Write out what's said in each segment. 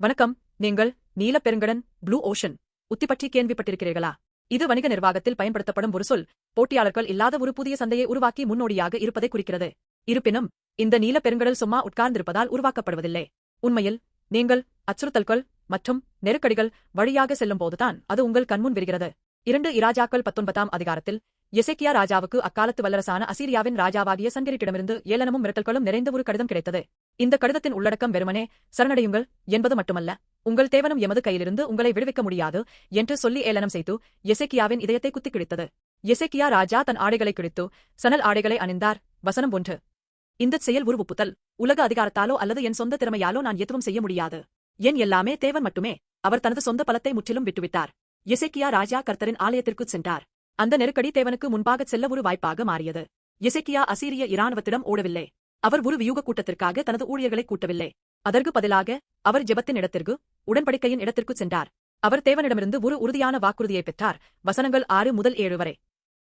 வணக்கம் நீங்கள் நீலப் பெருங்கடன் blue ocean உத்தி பற்றி கேள்விப்பட்டிருக்கிறீர்களா இது வணிக நிர்வாகத்தில் பயன்படுத்தப்படும் ஒரு சொல். போட்டியாளர்கள் இல்லாத ஒரு புதிய சந்தையை உருவாக்கி முன்னோடியாக இருப்பதை குறிக்கிறது. இருப்பினும் இந்த நீல பெருங்கடல் சும்மா உட்கார்ந்திருப்பதால் உருவாக்கப்படுவதில்லை. உண்மையில் நீங்கள் அச்சுறுத்தல்கள் மற்றும் நெருக்கடிகள் வழியாக செல்லும் போதுதான் அது உங்கள் கண்முன் விரிகிறது. இரண்டு இராஜாக்கள் பத்தொன்பதாம் அதிகாரத்தில் எசேக்கியா ராஜாவுக்கு அக்காலத்து வல்லரசான அசீரியாவின் ராஜாவாகிய சங்கரிட்டிடமிருந்து ஏளனமும் மிரட்டல்களும் நிறைந்த ஒரு கடிதம் கிடைத்தது. இந்த கடிதத்தின் உள்ளடக்கம் வெறுமனே சரணடையுங்கள் என்பது மட்டுமல்ல உங்கள் தேவனும் எமது கையிலிருந்து உங்களை விடுவிக்க முடியாது என்று சொல்லி ஏளனம் செய்து எசேக்கியாவின் இதயத்தை குத்திக் கிழித்தது. எசேக்கியா ராஜா தன் ஆடைகளை கிழித்து சணல் ஆடைகளை அணிந்தார். வசனம் ஒன்று. இந்தச் செயல் உருவுப்புத்தல் உலக அதிகாரத்தாலோ அல்லது என் சொந்த திறமையாலோ நான் எதுவும் செய்ய முடியாது. என் எல்லாமே தேவன் மட்டுமே. அவர் தனது சொந்த பலத்தை முற்றிலும் விட்டுவிட்டார். எசேக்கியா ராஜா கர்த்தரின் ஆலயத்திற்குச் சென்றார். அந்த நெருக்கடி தேவனுக்கு முன்பாகச் செல்ல ஒரு வாய்ப்பாக மாறியது. இசைக்கியா அசீரிய இராணுவத்திடம் ஓடவில்லை. அவர் ஒரு வியூக கூட்டத்திற்காக தனது ஊழியர்களை கூட்டவில்லை. அதற்கு பதிலாக அவர் ஜெபத்தின் இடத்திற்கு உடன்படிக்கையின் இடத்திற்குச் சென்றார். அவர் தேவனிடமிருந்து ஒரு உறுதியான வாக்குறுதியை பெற்றார். வசனங்கள் ஆறு முதல் ஏழு வரை.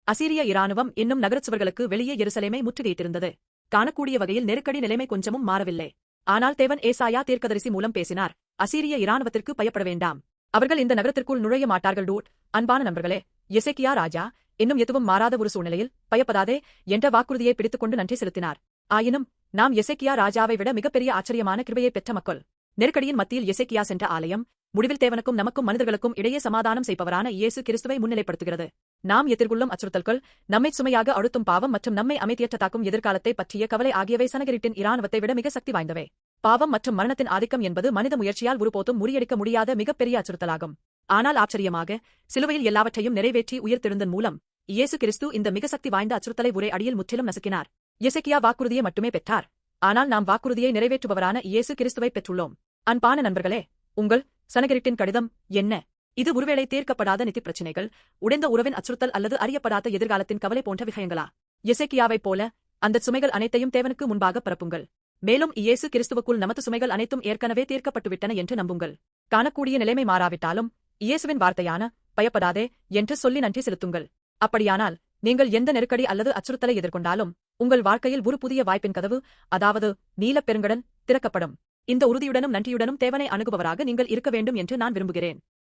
அசீரிய இராணுவம் இன்னும் நகரச்சுவர்களுக்கு வெளியே எருசலேமை முற்றுகையிட்டிருந்தது. காணக்கூடிய வகையில் நெருக்கடி நிலைமை கொஞ்சமும் மாறவில்லை. ஆனால் தேவன் ஏசாயா தீர்க்கதரிசி மூலம் பேசினார். அசீரிய இராணுவத்திற்கு பயப்பட வேண்டாம். அவர்கள் இந்த நகரத்திற்குள் நுழைய மாட்டார்கள் டூட். அன்பான நண்பர்களே எசேக்கியா ராஜா இன்னும் எதுவும் மாறாத ஒரு சூழ்நிலையில் பயப்படாதே என்ற வாக்குறுதியை பிடித்துக்கொண்டு நன்றி செலுத்தினார். ஆயினும் நாம் எசேக்கியா ராஜாவை விட மிகப்பெரிய ஆச்சரியமான கிருபையை பெற்ற மக்கள். நெருக்கடியின் மத்தியில் எசேக்கியா சென்ற ஆலயம் முடிவில் தேவனுக்கும் நமக்கும் மனிதர்களுக்கும் இடையே சமாதானம் செய்பவரான இயேசு கிறிஸ்துவை முன்னிலைப்படுத்துகிறது. நாம் எதிர்கொள்ளும் அச்சுறுத்தல்கள் நம்மை சுமையாக அழுத்தும் பாவம் மற்றும் நம்மை அமைதியற்றதாக்கும் எதிர்காலத்தை பற்றிய கவலை ஆகியவை சனகரிட்டின் இராணுவத்தை விட மிக சக்தி வாய்ந்தவை. பாவம் மற்றும் மரணத்தின் ஆதிக்கம் என்பது மனித முயற்சியால் ஒருபோதும் முறியடிக்க முடியாத மிகப்பெரிய அச்சுறுத்தலாகும். ஆனால் ஆச்சரியமாக சிலுவையில் எல்லாவற்றையும் நிறைவேற்றி உயிர்த்தெழுந்தன் மூலம் இயேசு கிறிஸ்து இந்த மிக சக்தி வாய்ந்த அச்சுறுத்தலை ஒரே அடியில் முற்றிலும் நசுக்கினார். எசெக்கியா வாக்குறுதியை மட்டுமே பெற்றார். ஆனால் நாம் வாக்குறுதியை நிறைவேற்றுபவரான இயேசு கிறிஸ்துவை பெற்றுள்ளோம். அன்பான நண்பர்களே உங்கள் சனகரிட்டின் கடிதம் என்ன? இது ஒருவேளை தீர்க்கப்படாத நிதி பிரச்சினைகள் உடைந்த உறவின் அச்சுறுத்தல் அல்லது அறியப்படாத எதிர்காலத்தின் கவலை போன்ற விஷயங்களா? எசேக்கியாவைப் போல அந்த சுமைகள் அனைத்தையும் தேவனுக்கு முன்பாக பரப்புங்கள். மேலும் இயேசு கிறிஸ்துவுக்குள் நமது சுமைகள் அனைத்தும் ஏற்கனவே தீர்க்கப்பட்டுவிட்டன என்று நம்புங்கள். காணக்கூடிய நிலைமை மாறாவிட்டாலும் இயேசுவின் வார்த்தையான பயப்படாதே என்று சொல்லி நன்றி செலுத்துங்கள். அப்படியானால் நீங்கள் எந்த நெருக்கடி அல்லது அச்சுறுத்தலை எதிர்கொண்டாலும் உங்கள் வாழ்க்கையில் ஒரு புதிய வாய்ப்பின் கதவு அதாவது நீலப் பெருங்கடன் திறக்கப்படும். இந்த உறுதியுடனும் நன்றியுடனும் தேவனை அணுகுபவராக நீங்கள் இருக்க வேண்டும் என்று நான் விரும்புகிறேன்.